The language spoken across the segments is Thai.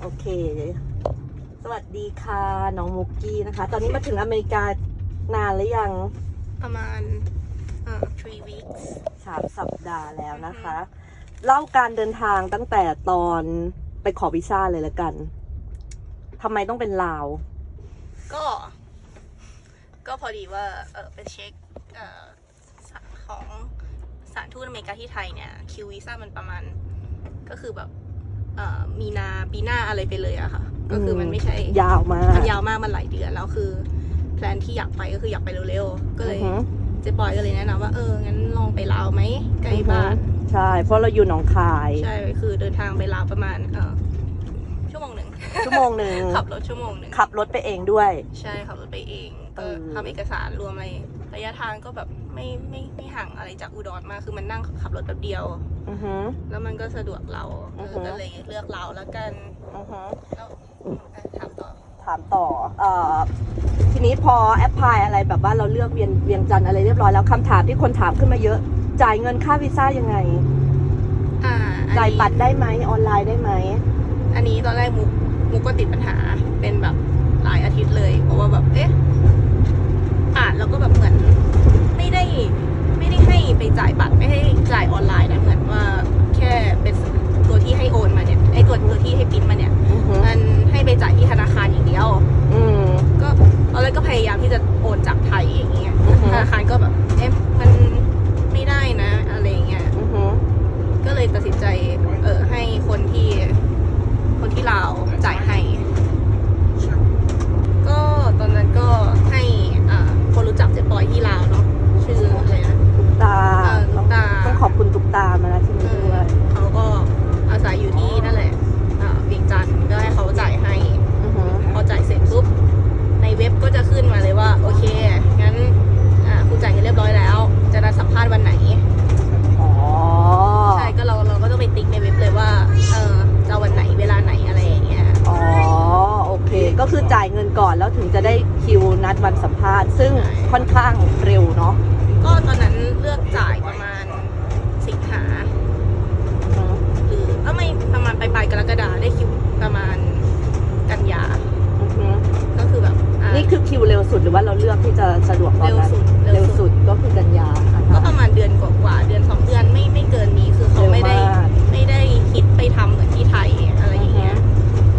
โอเค สวัสดีค่ะน้องมุกกี้นะคะ ตอนนี้มาถึงอเมริกานานหรือยังประมาณเอ่อ three weeks สามสัปดาห์แล้วนะคะ เล่าการเดินทางตั้งแต่ตอนไปขอวีซ่าเลยละกันทำไมต้องเป็นลาว ก็ ก็พอดีว่าเออไปเช็คเอ่อสาของสถารทูตอเมริกาที่ไทยเนี่ยคิววีซ่ามันประมาณ ก็คือแบบเอ่อ มีนาปีหน้าอะไรไปเลยอะค่ะ ก็คือมันไม่ใช่ยาวมากมันยาวมากมันหลายเดือนแล้วคือแพลนที่อยากไปก็คืออยากไปเร็วๆก็เลยอือหือเจ๊ปอยก็เลยแนะนำว่าเอองั้นลองไปลาวไหมใกล้บ้านใช่ เพราะเราอยู่หนองคายใช่คือเดินทางไปลาวประมาณเอ่อชั่วโมงหนึ่งชั่วโมงหนึ่งขับรถชั่วโมงหนึ่งขับรถไปเองด้วย ใช่ขับรถไปเองเอก็อทำเอกสารรวมอะไร ระยะทางก็แบบไม่ไม่ไม่ห่างอะไรจากอุดรมากคือมันนั่งขับรถแบบเดียว อือหือแล้วมันก็สะดวกเราเออืออฮึ ก็เลยเลือกเราแล้วกันอือหือแล้วอะถามต่อถามต่อเอ่อทีนี้พอแอปพลายอะไรแบบว่าเราเลือกเวียนเวียงจันทร์อะไรเรียบร้อยแล้วคำถามที่คนถามขึ้นมาเยอะ จ่ายเงินค่าวีซ่ายังไง อ่าอันนี้ จ่ายบัตรได้ไหมออนไลน์ได้ไหม อันนี้ตอนแรกมุกมุกก็ติดปัญหาเป็นแบบหลายอาทิตย์เลย เพราะว่าแบบเอ๊ะอ่าน แล้วก็แบบเหมือนไม่ได้ไม่ได้ให้ไปจ่ายบัตรไม่ให้จ่ายออนไลน์นะเหมือนว่าแค่เป็นตัวที่ให้โอนมาเนี่ยไอตัวตัวที่ให้ปิ้น จ่ายเงินก่อนแล้วถึงจะได้คิวนัดวันสัมภาษณ์ ซึ่งค่อนข้างเร็วเนาะก็ตอนนั้นเลือกจ่ายประมาณสิงหาอือหรือเออไม่ประมาณปลายปลายๆกรกฎาได้คิวประมาณกันยาหือก็คือแบบอะนี่คือคิวเร็วสุดหรือว่าเราเลือกที่จะสะดวกตอนเร็วนั้นสุดเร็วสุดก็คือกันยานะก็คะประมาณเดือนกว่าๆเดือนสองเดือน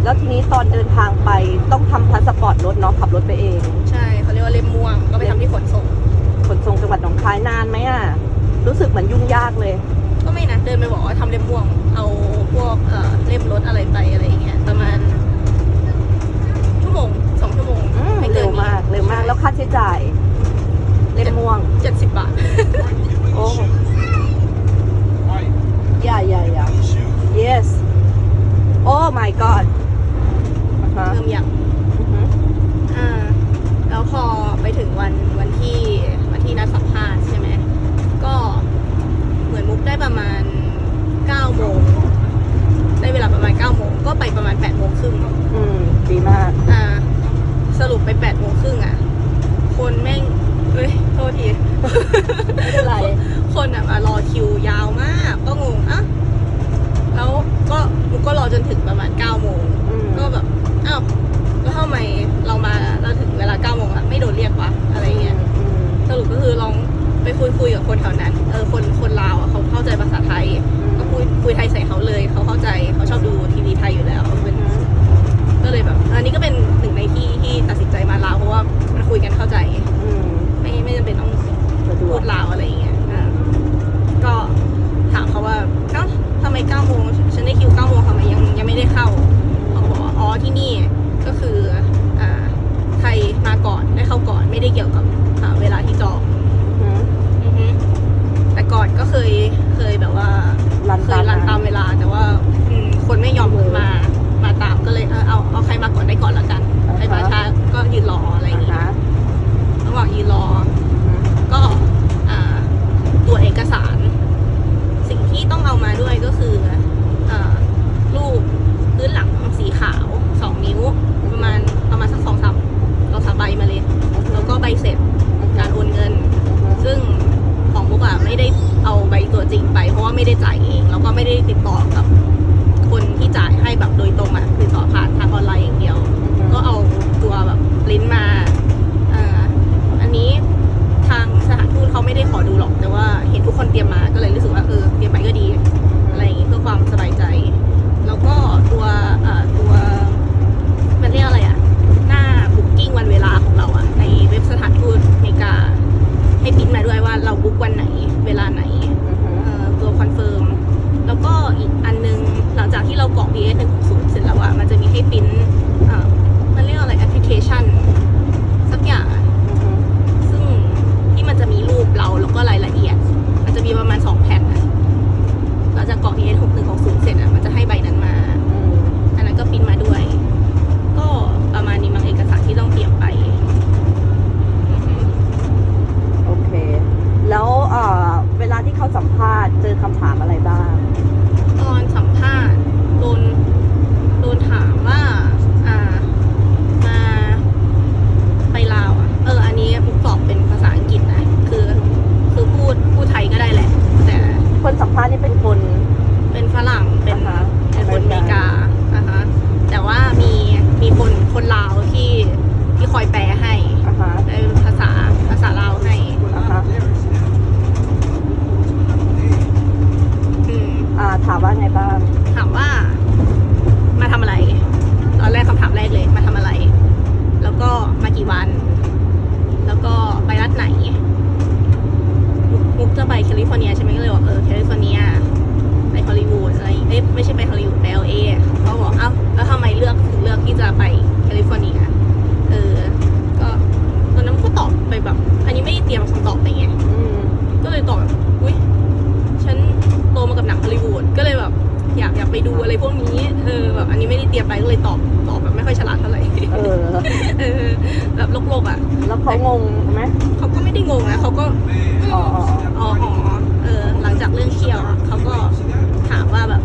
แล้วทีนี้ตอนเดินทางไปต้องทำพาสปอร์ตรถเนาะขับรถไปเอง ใช่เขาเรียกว่าเล่มม่วงก็ไปทำที่ขนส่ง ขนส่งจังหวัดหนองคายนานไหมอะ รู้สึกเหมือนยุ่งยากเลย ก็ไม่นะเดินไปบอกว่าทำเล่มม่วง เอาพวกเอ่อเล่มรถอะไรไปอะไรอย่างเงี้ยประมาณชั่วโมงสองชั่วโมงอืมไม่เกิเร็นวมากเร็วมากแล้วค่าใช้จ่าย เล่มม่วง เจ็ดสิบบาท โอ้ยาย่าย่า yes oh my god อ่าฮะ เริ่มอย่าง อือฮึ อ่า แล้วพอไปถึงวันวันที่วันที่นัดสัมภาษณ์ใช่ไหม ก็เหมือนมุกได้ประมาณเก้าโมง ได้เวลาประมาณเก้าโมง ก็ ไปประมาณแปดโมงครึ่งอืมดีมาก อ่า สรุปไปแปดโมงครึ่งอะ คนแม่งเอ้ยโทษทีไม่เป็นไร คนอะมารอคิวยาวมาก ก็งงอะแล้วก็มุกก็รอจนถึงประมาณเก้าโมงอืม ก็แบบอ้าวแล้วทำไมเรามาเราถึงเวลาเก้าโมงอะไม่โดนเรียกวะอะไรเงี้ยอืมสรุปก็คือลองไปคุยคุยกับคนแถวนั้น เออ คนคนลาวอะเขาเข้าใจภาษาไทย ก็คุยคุยไทยใส่เขาเลย เขาเข้าใจเขาชอบดูทีวีไทยอยู่ เสร็จแล้วอะมันจะมีให้ปริ้นมันเรียกอะไรแอปพลิเคชัน สักอย่างซึ่งที่มันจะมีรูปเราแล้วก็รายละเอียด มันจะมีประมาณสองแผ่นอะหลังจากกรอก ES 6 1 6 0เสร็จอะมันจะให้ใบนั้นมา แบบอันนี้ไม่ได้เตรียมไปก็เลยตอบตอบแบบไม่ค่อยฉลาดเท่าไหร่เออ เออแบบโลกๆอะแล้วเขางงไหมเขาก็ไม่ได้งงนะเขาก็อ๋ออ๋ออ๋อเออหลังจากเรื่องเคียวอะเขาก็ถามว่าแบบ